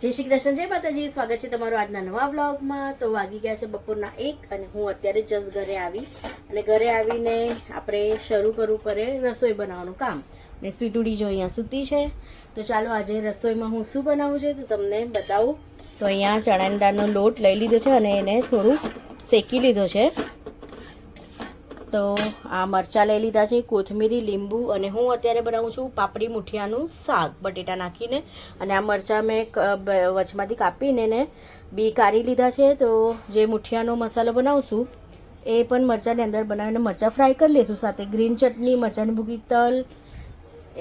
જય શ્રી કૃષ્ણ, જય માતાજી. સ્વાગત છે તમારું આજના નવા વ્લોગમાં. તો વાગી ગયા છે બપોરના એક અને હું અત્યારે જસ્ટ ઘરે આવી. અને ઘરે આવીને આપણે શરૂ કરવું પડે રસોઈ બનાવવાનું કામ. ને સ્વીટુડી જો અહીંયા સૂતી છે. તો ચાલો આજે રસોઈમાં હું શું બનાવું છું તો તમને બતાવું. તો અહીંયા ચણાની દાળનો લોટ લઈ લીધો છે અને એને થોડું શેકી લીધો છે. તો આ મરચાં લઈ લીધા છે, કોથમીરી, લીંબુ અને હું અત્યારે બનાવું છું પાપડી મુઠિયાનું શાક, બટેટા નાખીને. અને આ મરચાં મેં વચમાંથી કાપીને એને બી કાઢી લીધા છે. તો જે મુઠિયાનો મસાલો બનાવશું, એ પણ મરચાંની અંદર બનાવીને મરચાં ફ્રાય કરી લઈશું સાથે ગ્રીન ચટણી, મરચાંની ભૂકી તલ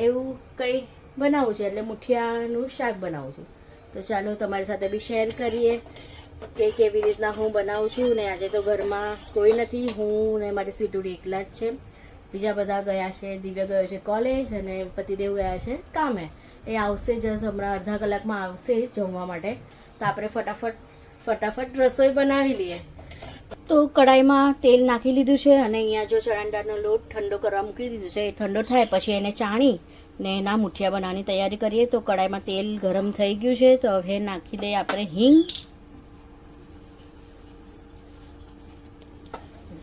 એવું કંઈ બનાવવું છે, એટલે મુઠિયાનું શાક બનાવું છું. તો ચાલો તમારી સાથે બી શેર કરીએ કે કેવી રીતના હું બનાવું છું ને આજે તો ઘરમાં કોઈ નથી, હું ને મારી સ્વીટુડી એકલા જ છે. બીજા બધા ગયા છે, દિવ્ય ગયો છે કોલેજ અને પતિદેવ ગયા છે કામે. એ આવશે જ હમણાં અડધા કલાકમાં આવશે જ જમવા માટે. તો આપણે ફટાફટ ફટાફટ રસોઈ બનાવી લઈએ. તો કડાઈમાં તેલ નાખી લીધું છે અને અહીંયા જો ચણાની લોટ ઠંડો કરવા મૂકી દીધું છે, એ ઠંડો થાય પછી એને ચાણી ને એના મુઠિયા બનાવવાની તૈયારી કરીએ તો કડાઈમાં તેલ ગરમ થઈ ગયું છે તો હવે નાખી દઈએ આપણે હિંગ.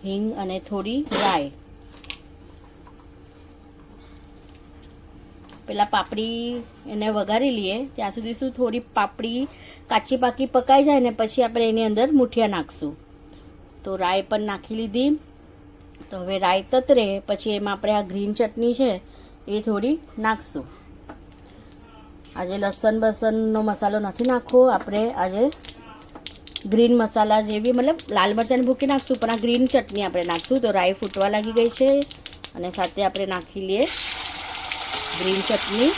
હિંગ અને થોડી રાઈ. પેલા પાપડી એને વઘારી લઈએ, ત્યાં સુધી શું થોડી પાપડી કાચી પાકી પકાઈ જાય ને પછી આપણે એની અંદર મુઠિયા નાખશું. તો રાઈ પણ નાખી લીધી. તો હવે રાઈ તતરે, પછી એમાં આપણે આ ગ્રીન ચટણી છે એ થોડી નાખશું. આજે લસણ બસનનો મસાલો નથી નાખવો. આપણે આજે ગ્રીન મસાલા જેવી, મતલબ લાલ મરચાંની ભૂકી નાખશું, પણ આ ગ્રીન ચટણી આપણે નાખશું. તો રાઈ ફૂટવા લાગી ગઈ છે અને સાથે આપણે નાખી લઈએ ગ્રીન ચટણી.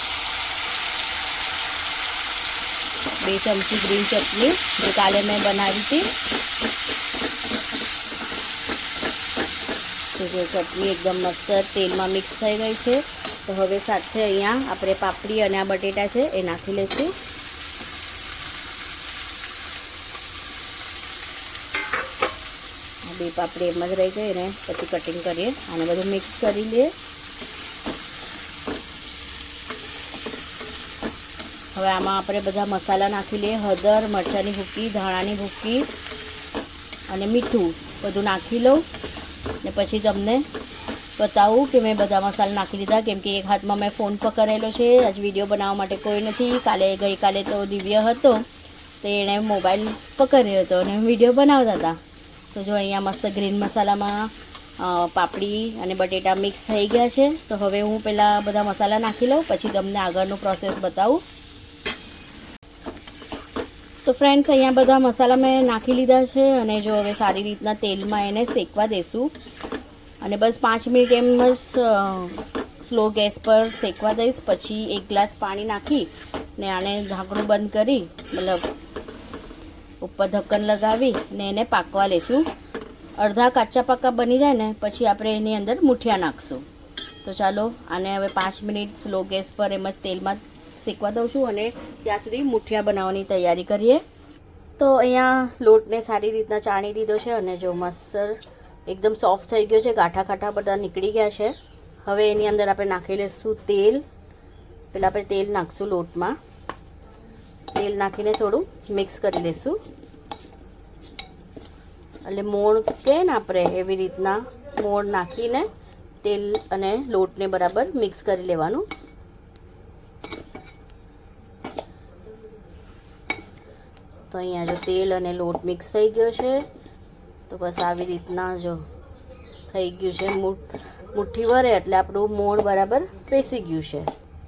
બે ચમચી ગ્રીન ચટણી જે કાલે મેં બનાવી હતી. જે ચટણી એકદમ મસ્ત તેલમાં મિક્સ થઈ ગઈ છે. તો હવે સાથે અહીંયા આપણે પાપડી અને આ બટેટા છે એ નાખી લઈશું. બે પાપડી એમ જ રહી ગઈ ને પછી કટિંગ કરીએ અને બધું મિક્સ કરી લઈએ. હવે આમાં આપણે બધા મસાલા નાખી લઈએ. હળદર, મરચાંની ભૂકી, ધાણાની ભૂકી અને મીઠું બધું નાખી લઉં. ને પછી તમને બતાવું કે મેં બધા મસાલા નાખી દીધા, કેમ કે એક હાથમાં મેં ફોન પકડેલો છે. આજ વીડિયો બનાવવા માટે કોઈ નથી. કાલે ગઈકાલે તો દિવ્ય હતો, તો એણે મોબાઈલ પકડ્યો હતો અને વીડિયો બનાવતા હતા. તો જો અહીંયા મસ્ત ગ્રીન મસાલામાં પાપડી અને બટેટા મિક્સ થઈ ગયા છે. તો હવે હું પહેલાં બધા મસાલા નાખી લઉં, પછી તમને આગળનું પ્રોસેસ બતાવું. તો ફ્રેન્ડ્સ, અહીંયા બધા મસાલા મેં નાખી લીધા છે અને જો હવે સારી રીતના તેલમાં એને શેકવા દેશું. અને બસ પાંચ મિનિટ એમ બસ સ્લો ગેસ પર શેકવા દઈશ, પછી એક ગ્લાસ પાણી નાખી ને આને ઢાંકણું બંધ કરી, મતલબ ઉપર ઢક્કન લગાવી ને એને પાકવા લેશું. અડધા કાચા પાકા બની જાય ને, પછી આપણે એની અંદર મૂઠિયા નાખશું. તો ચાલો, આને હવે પાંચ મિનિટ સ્લો ગેસ પર એમ જ તેલમાં શેકવા દઉં છું અને ત્યાં સુધી મુઠિયા બનાવવાની તૈયારી કરીએ. તો અહીંયા લોટને સારી રીતના ચાણી લીધો છે અને જો મસ્ત એકદમ સોફ્ટ થઈ ગયો છે, ગાંઠા ગાંઠા બધા નીકળી ગયા છે. હવે એની અંદર આપણે નાખી લઈશું તેલ. પહેલાં આપણે તેલ નાખશું લોટમાં. તેલ નાખીને થોડું મિક્સ કરી લઈશું એટલે મોણ કે ને આપણે એવી રીતના મોણ નાખીને તેલ અને લોટને બરાબર મિક્સ કરી લેવાનું. તો અહીંયા જો તેલ અને લોટ મિક્સ થઈ ગયો છે. તો બસ આવી રીતના જો થઈ ગયું છે. મુઠ મુઠ્ઠી વરે એટલે આપણું મોણ બરાબર પેસી ગયું છે.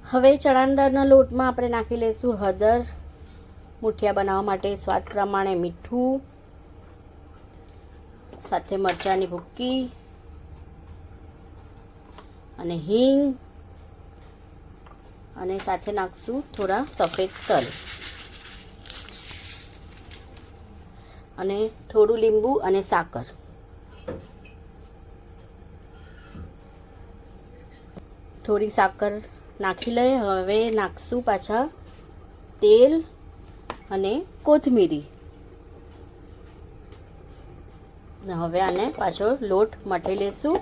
હવે ચણાના લોટમાં આપણે નાખી લઈશું હળદર. મુઠિયા બનાવવા માટે સ્વાદ પ્રમાણે મીઠું. સાથે મરચાંની ભૂક્કી. અને હિંગ. અને સાથે નાખશું થોડા સફેદ તલ. અને થોડું લીંબુ અને સાકર. થોડી સાકર નાખી લઈએ હવે નાખશું પાછા તેલ અને કોથમીરી. હવે આને પાછો લોટ મઠી લેશું.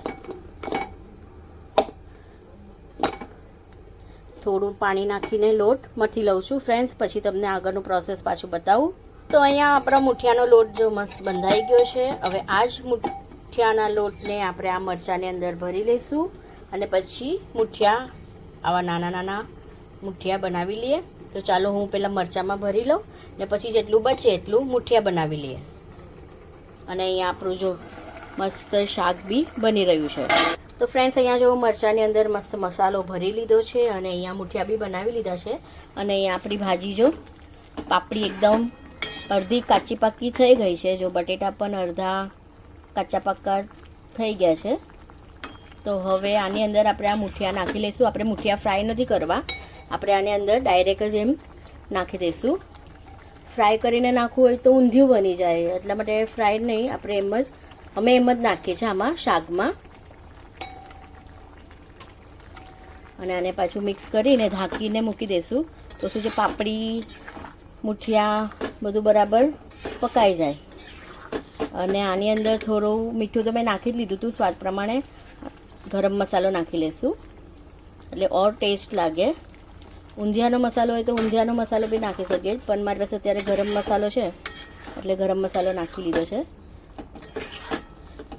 થોડું પાણી નાખીને લોટ મથી લઉં છું. ફ્રેન્ડ્સ પછી તમને આગળનું પ્રોસેસ પાછું બતાવું. તો અહીંયા આપણા મુઠિયાનો લોટ જો મસ્ત બંધાઈ ગયો છે. હવે આ જ મુઠિયાના લોટને આપણે આ મરચાંની અંદર ભરી લઈશું અને પછી મુઠિયા, આવા નાના નાના મુઠિયા બનાવી લઈએ. તો ચાલો હું પહેલાં મરચાંમાં ભરી લઉં ને પછી જેટલું બચે એટલું મુઠિયા બનાવી લઈએ. અને અહીંયા આપણું જો મસ્ત શાક બી બની રહ્યું છે. તો ફ્રેન્ડ્સ, અહીંયા જો મરચાંની અંદર મસ્ત મસાલો ભરી લીધો છે અને અહીંયા મુઠિયા બી બનાવી લીધા છે. અને અહીંયા આપણી ભાજી જો પાપડી એકદમ અડધી કાચી પાકી થઈ ગઈ છે. જો બટેટા પણ અડધા કાચા પાકા થઈ ગયા છે. તો હવે આની અંદર આપણે આ મુઠિયા નાખી લઈશું. આપણે મુઠિયા ફ્રાય નથી કરવા. આપણે આની અંદર ડાયરેક્ટ જ એમ નાખી દઈશું. ફ્રાય કરીને નાખવું હોય તો ઊંધિયું બની જાય. એટલા માટે ફ્રાય નહીં, આપણે એમ જ, અમે એમ જ નાખીએ છીએ આમાં શાકમાં. અને આને પાછું મિક્સ કરીને ઢાંકીને મૂકી દઈશું. તો શું છે, પાપડી, મુઠિયા બધું બરાબર પકાઈ જાય. અને આની અંદર થોડું મીઠું તો મેં નાખી જ લીધું હતું સ્વાદ પ્રમાણે. ગરમ મસાલો નાખી લઈશું એટલે ઓર ટેસ્ટ લાગે. ઊંધિયાનો મસાલો હોય તો ઊંધિયાનો મસાલો બી નાખી શકીએ. પણ મારી પાસે અત્યારે ગરમ મસાલો છે, એટલે ગરમ મસાલો નાખી લીધો છે.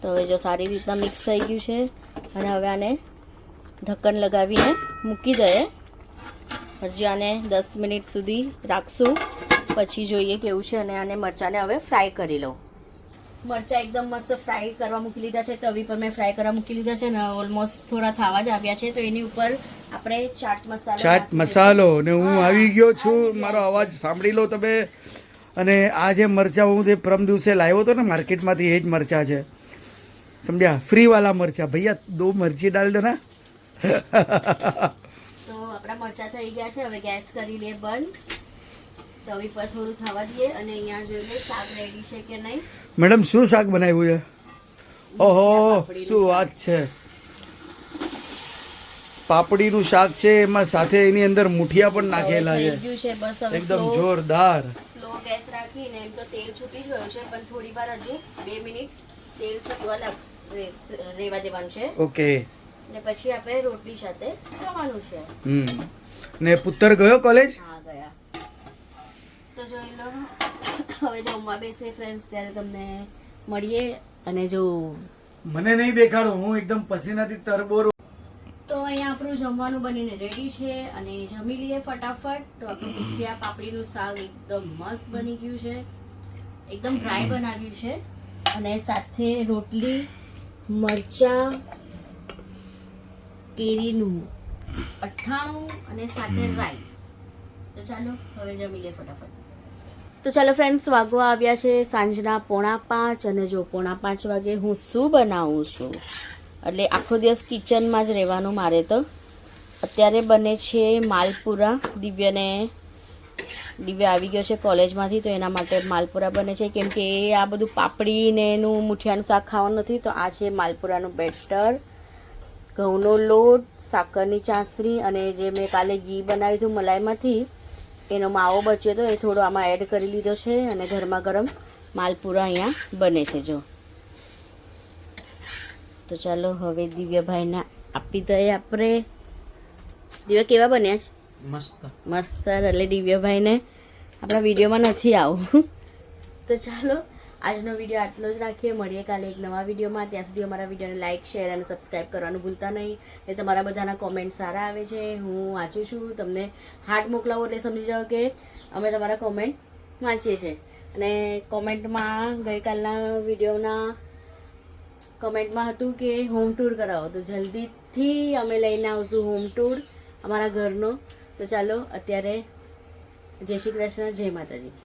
તો હવે જો સારી રીતના મિક્સ થઈ ગયું છે, અને હવે આને ઢક્કન લગાવીને મૂકી દઈએ. હજી આને દસ મિનિટ સુધી રાખશું. પછી જોઈએ કેવું છે અને આને મરચાંને હવે ફ્રાય કરી લઉં. મરચાં એકદમ મસ્ત ફ્રાય કરવા મૂકી લીધા છે. તવી પર મેં ફ્રાય કરવા મૂકી લીધા છે ને ઓલમોસ્ટ થોડા થવા જ આવ્યા છે. તો એની ઉપર આપણે ચાટ મસાલો ચાટ મસાલો ને હું આવી ગયો છું. મારો અવાજ સાંભળી લો તમે. અને આ જે મરચાં હું જે પ્રમ દિવસે લાવ્યો હતો ને માર્કેટમાંથી એ જ મરચાં છે. સમજ્યા? ફ્રી મરચાં. મરચા ભૈયા દો મરચી ડાલ દો ને. તો આપણા મરચાં થઈ ગયા છે. હવે ગેસ કરી લે બંધ. તવી પર થોડું થવા દઈએ અને અહીંયા જોઈએ શાક રેડી છે કે નહીં. મેડમ શું શાક બનાવ્યું છે? ઓહો શું વાત છે? પાપડીનું શાક છે એમાં સાથે એની અંદર મુઠિયા પણ નાખેલા છે. એકદમ જોરદાર. સ્લો ગેસ રાખીને એમ તો તેલ છૂટી ગયું છે પણ થોડી વાર હજુ બે મિનિટ તેલ છૂટવા લાગ રેવા દેવાનું છે. ઓકે. ને પછી આપણે રોટલી સાથે ખાવાનું છે. હમ. ને પુત્તર ગયો કોલેજ હા તો જોઈ લો. હવે જમવા બેસે ફ્રેન્ડ્સ ત્યારે તમને મળીએ અને જો મને નહીં દેખાડો હું એકદમ પસીનાથી તરબોર તો અહીંયા આપણું જમવાનું બનીને રેડી છે અને જમી લઈએ ફટાફટ. તો આપણું મુઠિયા પાપડીનું શાક એકદમ મસ્ત બની ગયું છે. એકદમ ડ્રાય બનાવ્યું છે. અને સાથે રોટલી મરચાં કેરીનું અઠ્ઠાણું અને સાથે રાઈસ તો ચાલો હવે જમી લઈએ ફટાફટ. તો ચાલો ફ્રેન્ડ્સ વાગવા આવ્યા છે સાંજના પોણા પાંચ અને જો પોણા પાંચ વાગે હું શું બનાવું છું? એટલે આખો દિવસ કિચનમાં જ રહેવાનું મારે તો. અત્યારે બને છે માલપુરા. દિવ્યને, દિવ્ય આવી ગયો છે કોલેજમાંથી, તો એના માટે માલપુરા બને છે. કેમ કે એ આ બધું પાપડી ને એનું મુઠિયાનું શાક ખાવાનું નથી, તો આ છે માલપુરાનું બેટર. ઘઉંનો લોટ, સાકરની ચાસણી અને જે મેં કાલે ઘી બનાવ્યું હતું મલાઈમાંથી એનો માવો બચ્યો હતો એ થોડો આમાં એડ કરી લીધો છે અને ગરમા ગરમ માલપુરા અહીંયા બને છે જો. તો ચાલો હવે દિવ્યભાઈને આપી દઈએ આપણે. દિવ્ય કેવા બન્યા છે? મસ્ત. મસ્ત એટલે દિવ્યભાઈને આપણા વિડીયોમાં નથી આવું. તો ચાલો આજનો વીડિયો આટલો જ રાખીએ. મળીએ કાલે એક નવા વિડીયોમાં. ત્યાં સુધી અમારા વિડીયોને લાઇક શેર અને સબસ્ક્રાઈબ કરવાનું ભૂલતા નહીં. એ તમારા બધાના કોમેન્ટ સારા આવે છે. હું વાંચું છું. તમને હાર્ટ મોકલાવો એટલે સમજી જાઓ કે અમે તમારા કોમેન્ટ વાંચીએ છીએ. અને કોમેન્ટમાં ગઈકાલના વિડીયોના કમેન્ટમાં હતું કે હોમ ટૂર કરાવો. તો જલ્દીથી અમે લઈને આવશું હોમ ટૂર અમારા ઘરનો. તો ચાલો, અત્યારે જય શ્રી કૃષ્ણ, જય માતાજી.